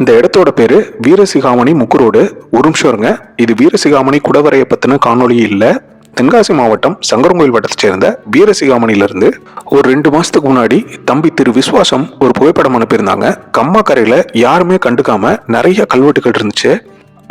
இந்த இடத்தோட பேரு வீரசிகாமணி முக்குரோடு. ஒரு நிமிஷம் இருங்க. இது வீரசிகாமணி குடவரையை பத்தின காணொளி இல்ல. தென்காசி மாவட்டம் சங்கரங்கோயில் வட்டத்தை சேர்ந்த வீரசிகாமணியிலிருந்து ஒரு ரெண்டு மாசத்துக்கு முன்னாடி தம்பி திரு விஸ்வாசம் ஒரு புகைப்படம் அனுப்பியிருந்தாங்க. கம்மா கரையில யாருமே கண்டுக்காம நிறைய கல்வெட்டுகள் இருந்துச்சு.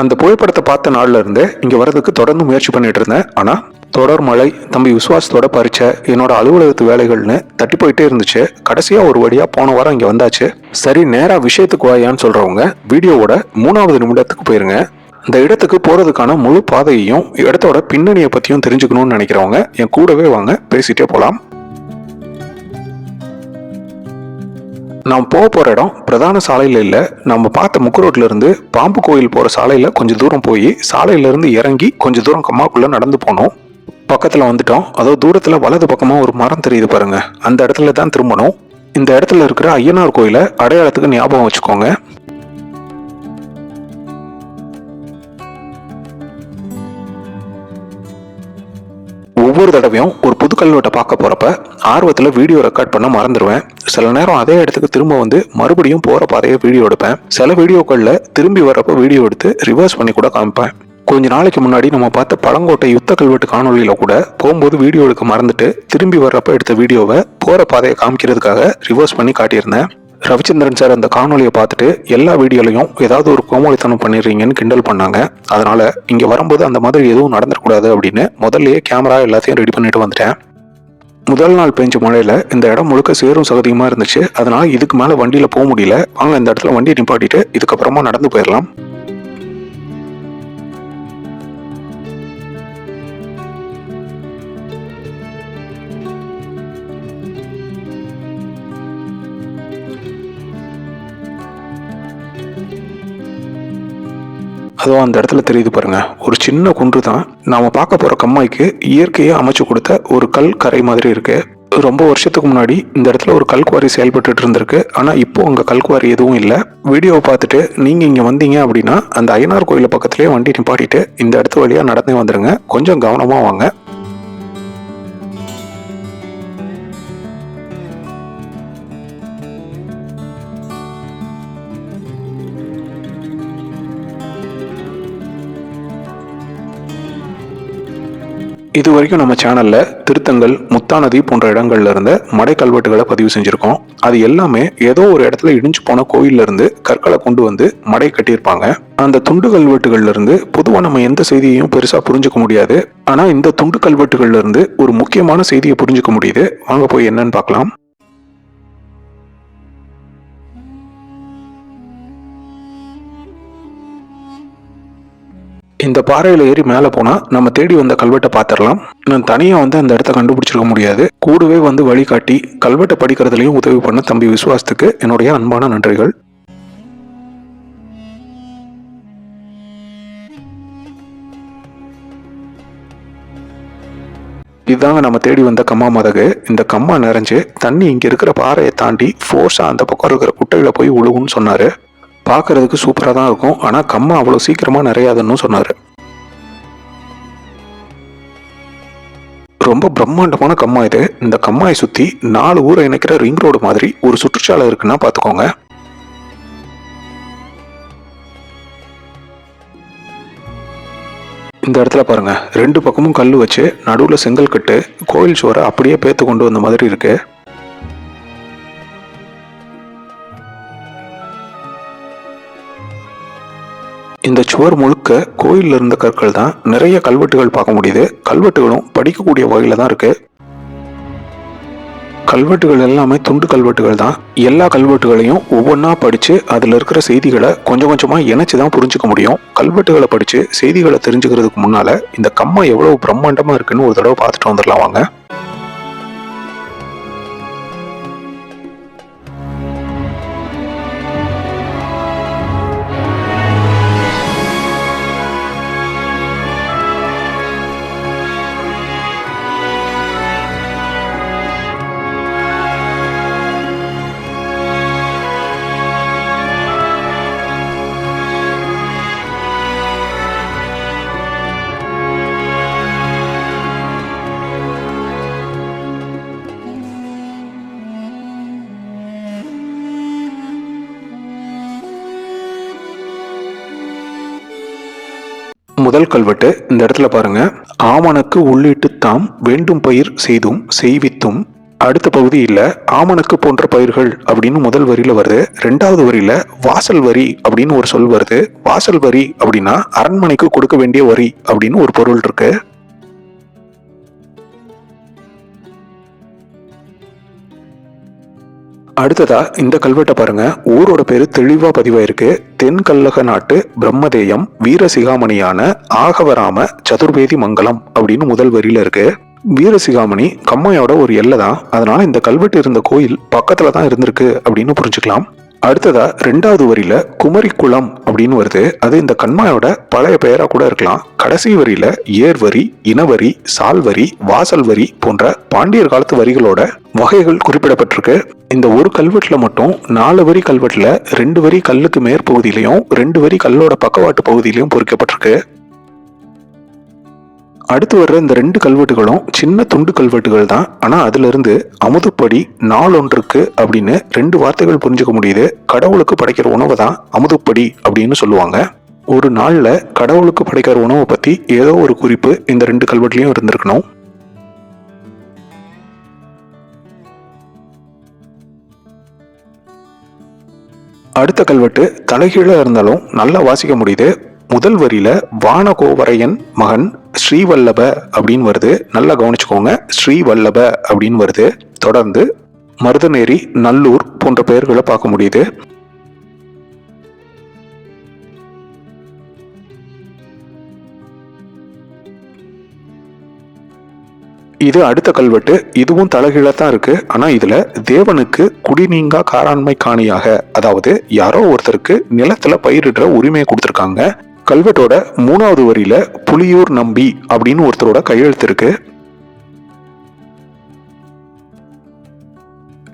அந்த புகைப்படத்தை பார்த்த நாள்ல இருந்தே இங்க வர்றதுக்கு தொடர்ந்து முயற்சி பண்ணிட்டு இருந்தேன். ஆனா தொடர் மழை தம்பி விசுவாசத்தோட பறிச்ச என்னோட அலுவலகத்து வேலைகள்னு தட்டி போயிட்டே இருந்துச்சு. கடைசியா ஒரு வழியா போன வாரம் இங்க வந்தாச்சு. சரி நேரா விஷயத்துக்கு வாயான்னு சொல்றவங்க வீடியோவோட மூணாவது நிமிடத்துக்கு போயிருங்க. இந்த இடத்துக்கு போறதுக்கான முழு பாதையையும் இடத்தோட பின்னணியை பத்தியும் தெரிஞ்சுக்கணும்னு நினைக்கிறவங்க என் கூடவே வாங்க பேசிட்டே போலாம். நாம் போக போகிற இடம் பிரதான சாலையில் இல்லை. நம்ம பார்த்த முக்கு இருந்து பாம்பு கோயில் போகிற சாலையில் கொஞ்சம் தூரம் போய் சாலையிலேருந்து இறங்கி கொஞ்சம் தூரம் கம்மாக்குள்ளே நடந்து போனோம். பக்கத்தில் வந்துட்டோம். அதோ தூரத்தில் வலது பக்கமாக ஒரு மரம் தெரியுது பாருங்கள் அந்த இடத்துல தான் திரும்பணும். இந்த இடத்துல இருக்கிற ஐயனார் கோயிலை அடையாளத்துக்கு ஞாபகம் வச்சுக்கோங்க. ஒவ்வொரு தடவையும் ஒரு புது கல்வெட்டை பார்க்க போகிறப்ப ஆர்வத்தில் வீடியோ ரெக்கார்ட் பண்ண மறந்துடுவேன் சில நேரம் அதே இடத்துக்கு திரும்ப வந்து மறுபடியும் போகிற பாதையை வீடியோ எடுப்பேன். சில வீடியோக்களில் திரும்பி வரப்ப வீடியோ எடுத்து ரிவர்ஸ் பண்ணி கூட காமிப்பேன். கொஞ்ச நாளைக்கு முன்னாடி நம்ம பார்த்த பழங்கோட்டை யுத்த கல்வெட்டு காணொலியில் கூட போகும்போது வீடியோ எடுக்க மறந்துட்டு திரும்பி வர்றப்ப எடுத்த வீடியோவை போகிற பாதையை காமிக்கிறதுக்காக ரிவர்ஸ் பண்ணி காட்டியிருந்தேன். ரவிச்சந்திரன் சார் அந்த காணொலியை பார்த்துட்டு எல்லா வீடியோலையும் ஏதாவது ஒரு கோமாளித்தனம் பண்ணிடுறீங்கன்னு கிண்டல் பண்ணாங்க. அதனால் இங்கே வரும்போது அந்த மாதிரி எதுவும் நடந்துடக்கூடாது அப்படின்னு முதல்லயே கேமரா எல்லாத்தையும் ரெடி பண்ணிட்டு வந்துட்டேன். முதல் நாள் பெஞ்ச மழையில் இந்த இடம் முழுக்க சேரும் சகதியமாக இருந்துச்சு. அதனால் இதுக்கு மேலே வண்டியில் போக முடியல. வாங்க இந்த இடத்துல வண்டியை நிப்பாட்டிட்டு இதுக்கப்புறமா நடந்து போயிடலாம். அதுவும் அந்த இடத்துல தெரியுது பாருங்க. ஒரு சின்ன குன்று தான். நாம பார்க்க போற கம்மாய்க்கு இயற்கையை அமைச்சு கொடுத்த ஒரு கல் கரை மாதிரி இருக்கு. ரொம்ப வருஷத்துக்கு முன்னாடி இந்த இடத்துல ஒரு கல்குவாரி செயல்பட்டு இருந்திருக்கு. ஆனா இப்போ அங்க கல்குவாரி எதுவும் இல்லை. வீடியோவை பார்த்துட்டு நீங்க இங்க வந்தீங்க அப்படின்னா அந்த ஐயனார் கோயில் பக்கத்திலேயே வண்டி நிப்பாட்டிட்டு இந்த இடத்து வழியா நடந்தே வந்துருங்க. கொஞ்சம் கவனமா வாங்க. இது வரைக்கும் நம்ம சேனலில் திருத்தங்கள் முத்தாநதி போன்ற இடங்கள்ல இருந்த மடை கல்வெட்டுகளை பதிவு செஞ்சுருக்கோம். அது எல்லாமே ஏதோ ஒரு இடத்துல இடிஞ்சு போன கோயிலிருந்து இருந்து கற்களை கொண்டு வந்து மடை கட்டியிருப்பாங்க. அந்த துண்டு கல்வெட்டுகள்ல இருந்து பொதுவாக நம்ம எந்த செய்தியையும் பெருசாக புரிஞ்சுக்க முடியாது. ஆனால் இந்த துண்டு கல்வெட்டுகள்ல இருந்து ஒரு முக்கியமான செய்தியை புரிஞ்சுக்க முடியுது. வாங்க போய் என்னன்னு பார்க்கலாம். இந்த பாறையில் ஏறி மேலே போனால் நம்ம தேடி வந்த கல்வெட்டை பார்த்துடலாம். நான் தனியாக வந்து அந்த இடத்த கண்டுபிடிச்சிருக்க முடியாது. கூடவே வந்து வழிகாட்டி கல்வெட்டை படிக்கிறதுலையும் உதவி பண்ண தம்பி விசுவாசத்துக்கு என்னுடைய அன்பான நன்றிகள். இதுதாங்க நம்ம தேடி வந்த கம்மா மதகு. இந்த கம்மா நிறைஞ்சு தண்ணி இங்கே இருக்கிற பாறையை தாண்டி ஃபோர்ஸாக அந்த பக்கம் இருக்கிற குட்டையில் போய் உழுவுன்னு சொன்னார். பார்க்கறதுக்கு சூப்பராக தான் இருக்கும். ஆனால் கம்மா அவ்வளோ சீக்கிரமாக நிறையாதுன்னு சொன்னார். ரொம்ப பிரம்மாண்டமான கம்மா இது. இந்த கம்மாயை சுற்றி நாலு ஊரை இணைக்கிற ரிங் ரோடு மாதிரி ஒரு சுற்றுச்சாலை இருக்குன்னா பார்த்துக்கோங்க. இந்த இடத்துல பாருங்க. ரெண்டு பக்கமும் கல் வச்சு நடுவில் செங்கல் கட்டு கோயில் சுவரை அப்படியே பேத்து கொண்டு வந்த மாதிரி இருக்குது இந்த சுவர் முழுக்க கோயில்ல இருந்த கற்கள் தான் நிறைய கல்வெட்டுகள் பார்க்க முடியுது. கல்வெட்டுகளும் படிக்கக்கூடிய வகையில் தான் இருக்கு. கல்வெட்டுகள் எல்லாமே துண்டு கல்வெட்டுகள் தான். எல்லா கல்வெட்டுகளையும் ஒவ்வொன்றா படித்து அதில் இருக்கிற செய்திகளை கொஞ்சம் கொஞ்சமாக இணைச்சி தான் புரிஞ்சுக்க முடியும். கல்வெட்டுகளை படித்து செய்திகளை தெரிஞ்சுக்கிறதுக்கு முன்னால் இந்த கம்மா எவ்வளோ பிரம்மாண்டமாக இருக்குன்னு ஒரு தடவை பார்த்துட்டு வந்துடலாம் வாங்க. முதல் கல்வெட்டு இந்த இடத்துல பாருங்க. ஆமணக்கு உள்ளிட்டு தாம் வேண்டும் பயிர் செய்தும் செய்வித்தும். அடுத்த பகுதியில் ஆமணக்கு போன்ற பயிர்கள் அப்படின்னு முதல் வரியில வருது. ரெண்டாவது வரியில வாசல் வரி அப்படின்னு ஒரு சொல் வருது. வாசல் வரி அப்படின்னா அரண்மனைக்கு கொடுக்க வேண்டிய வரி அப்படின்னு ஒரு பொருள் இருக்கு. அடுத்ததா இந்த கல்வெட்டை பாருங்க. ஊரோட பேரு தெளிவா பதிவாயிருக்கு. தென்கல்லக நாட்டு பிரம்மதேயம் வீரசிகாமணியான ஆகவராம சதுர்வேதி மங்கலம் அப்படின்னு முதல் வரியில இருக்கு. வீரசிகாமணி கம்மையோட ஒரு எல்லை தான் அதனால இந்த கல்வெட்டு இருந்த கோயில் பக்கத்துல தான் இருந்திருக்கு அப்படின்னு புரிஞ்சுக்கலாம். அடுத்ததா ரெண்டாவது வரியில குமரி குளம் அப்படின்னு வருது. அது இந்த கண்மாயோட பழைய பெயரா கூட இருக்கலாம். கடைசி வரியில ஏர்வரி இனவரி சால்வரி வாசல் வரி போன்ற பாண்டியர் காலத்து வரிகளோட வகைகள் குறிப்பிடப்பட்டிருக்கு. இந்த ஒரு கல்வெட்டுல மட்டும் நாலு வரி கல்வெட்டுல ரெண்டு வரி கல்லுக்கு மேற்பகுதியிலையும் ரெண்டு வரி கல்லோட பக்கவாட்டு பகுதியிலையும் பொறிக்கப்பட்டிருக்கு. அடுத்து வர்ற இந்த ரெண்டு கல்வெட்டுகளும் சின்ன துண்டு கல்வெட்டுகள் தான். ஆனால் அதுலேருந்து அமுதுப்படி நாளொன்றுக்கு அப்படின்னு ரெண்டு வார்த்தைகள் புரிஞ்சுக்க முடியுது. கடவுளுக்கு படைக்கிற உணவை தான் அமுதுப்படி அப்படின்னு சொல்லுவாங்க. ஒரு நாளில் கடவுளுக்கு படைக்கிற உணவை பற்றி ஏதோ ஒரு குறிப்பு இந்த ரெண்டு கல்வெட்டுலையும் இருந்திருக்கணும். அடுத்த கல்வெட்டு தலைகீழாக இருந்தாலும் நல்லா வாசிக்க முடியுது. முதல் வரியில வானகோவரையன் மகன் ஸ்ரீவல்லப அப்படின்னு வருது. நல்லா கவனிச்சுக்கோங்க. ஸ்ரீவல்லப அப்படின்னு வருது. தொடர்ந்து மருதநேரி நல்லூர் போன்ற பெயர்களை பார்க்க முடியுது. இது அடுத்த கல்வெட்டு. இதுவும் தலைகீழ தான் இருக்கு. ஆனா இதுல தேவனுக்கு குடிநீங்கா காராண்மை காணியாக அதாவது யாரோ ஒருத்தருக்கு நிலத்துல பயிரிடுற உரிமையை கொடுத்துருக்காங்க. கல்வெட்டோட மூணாவது வரியில புலியூர் நம்பி அப்படின்னு ஒருத்தரோட கையெழுத்து இருக்கு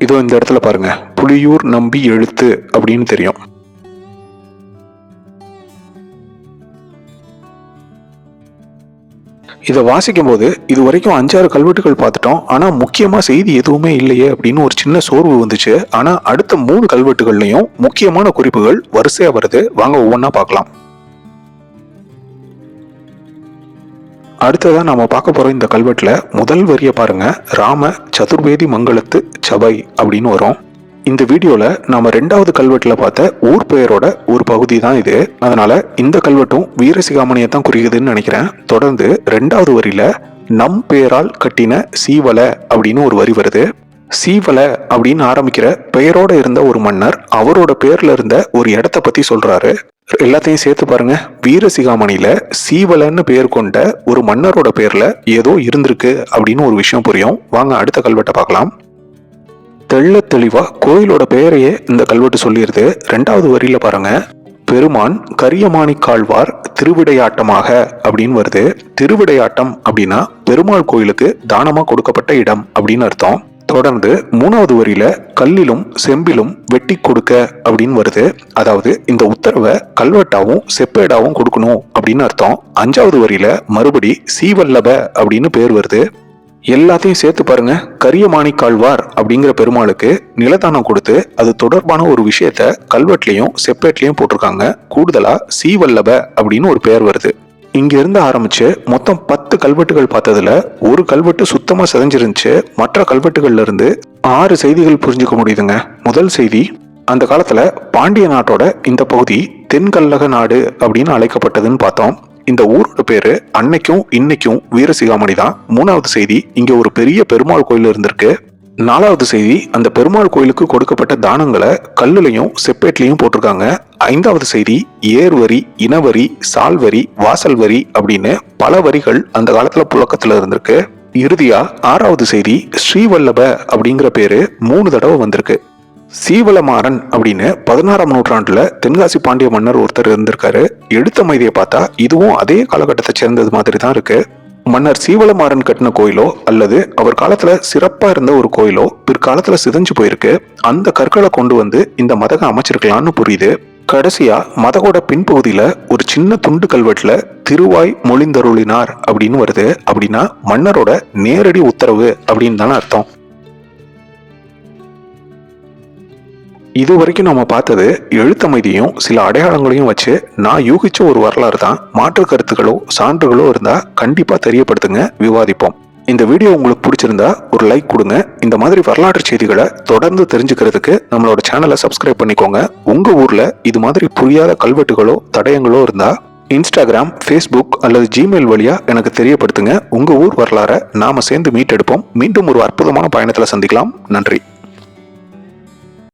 இதோ இந்த இடத்துல பாருங்க. புலியூர் நம்பி எழுத்து அப்படின்னு தெரியும். இதை வாசிக்கும் போது இது வரைக்கும் அஞ்சாறு கல்வெட்டுகள் பார்த்துட்டோம். ஆனா முக்கியமா செய்தி எதுவுமே இல்லையே அப்படின்னு ஒரு சின்ன சோர்வு வந்துச்சு. ஆனா அடுத்த மூணு கல்வெட்டுகள்லையும் முக்கியமான குறிப்புகள் வரிசையா வருது. வாங்க ஒவ்வொன்றா பார்க்கலாம். அடுத்ததான் நாம் பார்க்க போகிற இந்த கல்வெட்டில் முதல் வரியை பாருங்க ராம சதுர்வேதி மங்களத்து சபை அப்படின்னு வரும். இந்த வீடியோவில் நாம் ரெண்டாவது கல்வெட்டில் பார்த்த ஊர் பெயரோட ஒரு பகுதி தான் இது. அதனால இந்த கல்வெட்டும் வீரசிகாமணியை தான் குறிக்குதுன்னு நினைக்கிறேன். தொடர்ந்து ரெண்டாவது வரியில் நம் பெயரால் கட்டின சீவல அப்படின்னு ஒரு வரி வருது. சீவல அப்படின்னு ஆரம்பிக்கிற பெயரோட இருந்த ஒரு மன்னர் அவரோட பேர்ல இருந்த ஒரு இடத்த பத்தி சொல்றாரு. எல்லாத்தையும் சேர்த்து பாருங்க. வீரசிகாமணியில சீவலன்னு பேர் கொண்ட ஒரு மன்னரோட பேர்ல ஏதோ இருந்திருக்கு அப்படின்னு ஒரு விஷயம் புரியும். வாங்க அடுத்த கல்வெட்டை பார்க்கலாம். தெள்ள தெளிவா கோயிலோட பெயரையே இந்த கல்வெட்டு சொல்லிடுது ரெண்டாவது வரியில பாருங்க. பெருமான் கரியமாணிக்காழ்வார் திருவிடையாட்டமாக அப்படின்னு வருது. திருவிடையாட்டம் அப்படின்னா பெருமாள் கோயிலுக்கு தானமா கொடுக்கப்பட்ட இடம் அப்படின்னு அர்த்தம். தொடர்ந்து மூணாவது வரியில கல்லிலும் செம்பிலும் வெட்டி கொடுக்க அப்படின்னு வருது. அதாவது இந்த உத்தரவை கல்வெட்டாவும் செப்பேடாவும் கொடுக்கணும் அப்படின்னு அர்த்தம். அஞ்சாவது வரியில மறுபடி சீவல்லப அப்படின்னு பேர் வருது. எல்லாத்தையும் சேர்த்து பாருங்க. கரியமாணிக்காழ்வார் அப்படிங்கிற பெருமாளுக்கு நிலதானம் கொடுத்து அது தொடர்பான ஒரு விஷயத்த கல்வெட்லையும் செப்பேட்லையும் போட்டிருக்காங்க. கூடுதலா சீவல்லப அப்படின்னு ஒரு பெயர் வருது. இங்கேருந்து ஆரம்பிச்சு மொத்தம் பத்து கல்வெட்டுகள் பார்த்ததுல ஒரு கல்வெட்டு சுத்தமாக சிதைஞ்சிருந்துச்சு. மற்ற கல்வெட்டுகள்ல இருந்து ஆறு செய்திகள் புரிஞ்சுக்க முடியுதுங்க. முதல் செய்தி அந்த காலத்தில் பாண்டிய நாட்டோட இந்த பகுதி தென்கல்லக நாடு அப்படின்னு அழைக்கப்பட்டதுன்னு பார்த்தோம். இந்த ஊரோட பேரு அன்னைக்கும் இன்னைக்கும் வீரசிகாமணி தான் மூணாவது செய்தி இங்க ஒரு பெரிய பெருமாள் கோயில் இருந்திருக்கு. நாலாவது செய்தி அந்த பெருமாள் கோயிலுக்கு கொடுக்கப்பட்ட தானங்களை கல்லுலையும் செப்பேட்லையும் போட்டிருக்காங்க. ஐந்தாவது செய்தி ஏர்வரி இனவரி சால்வரி வாசல் வரி அப்படின்னு பல வரிகள் அந்த காலத்துல புழக்கத்துல இருந்திருக்கு. இறுதியா ஆறாவது செய்தி ஸ்ரீவல்லப அப்படிங்கிற பேரு மூணு தடவை வந்திருக்கு. சீவலமாறன் அப்படின்னு பதினாறாம் நூற்றாண்டுல தென்காசி பாண்டிய மன்னர் ஒருத்தர் இருந்திருக்காரு. எடுத்த மைதியை பார்த்தா இதுவும் அதே காலகட்டத்தை சேர்ந்தது மாதிரி தான் இருக்கு. மன்னர் சீவலமாறன் கட்டின கோயிலோ அல்லது அவர் காலத்துல சிறப்பா இருந்த ஒரு கோயிலோ பிற்காலத்துல சிதஞ்சு போயிருக்கு. அந்த கற்களை கொண்டு வந்து இந்த மதகம் அமைச்சிருக்கலாம்னு புரியுது. கடைசியா மதகோட பின்பகுதியில ஒரு சின்ன துண்டு கல்வெட்டுல திருவாய் மொழிந்தருளினார் அப்படின்னு வருது. அப்படின்னா மன்னரோட நேரடி உத்தரவு அப்படின்னு தானே அர்த்தம். இது வரைக்கும் நம்ம பார்த்தது எழுத்தமைதியும் சில அடையாளங்களையும் வச்சு நான் யூகிச்ச ஒரு வரலாறு தான். மாற்று கருத்துக்களோ சான்றுகளோ இருந்தால் கண்டிப்பாக தெரியப்படுத்துங்க விவாதிப்போம். இந்த வீடியோ உங்களுக்கு பிடிச்சிருந்தா ஒரு லைக் கொடுங்க. இந்த மாதிரி வரலாற்று செய்திகளை தொடர்ந்து தெரிஞ்சுக்கிறதுக்கு நம்மளோட சேனலை சப்ஸ்கிரைப் பண்ணிக்கோங்க. உங்கள் ஊரில் இது மாதிரி புரியாத கல்வெட்டுகளோ தடயங்களோ இருந்தால் இன்ஸ்டாகிராம் ஃபேஸ்புக் அல்லது ஜிமெயில் வழியாக எனக்கு தெரியப்படுத்துங்க. உங்கள் ஊர் வரலாறை நாம சேர்ந்து மீட்டெடுப்போம். மீண்டும் ஒரு அற்புதமான பயணத்தில் சந்திக்கலாம். நன்றி.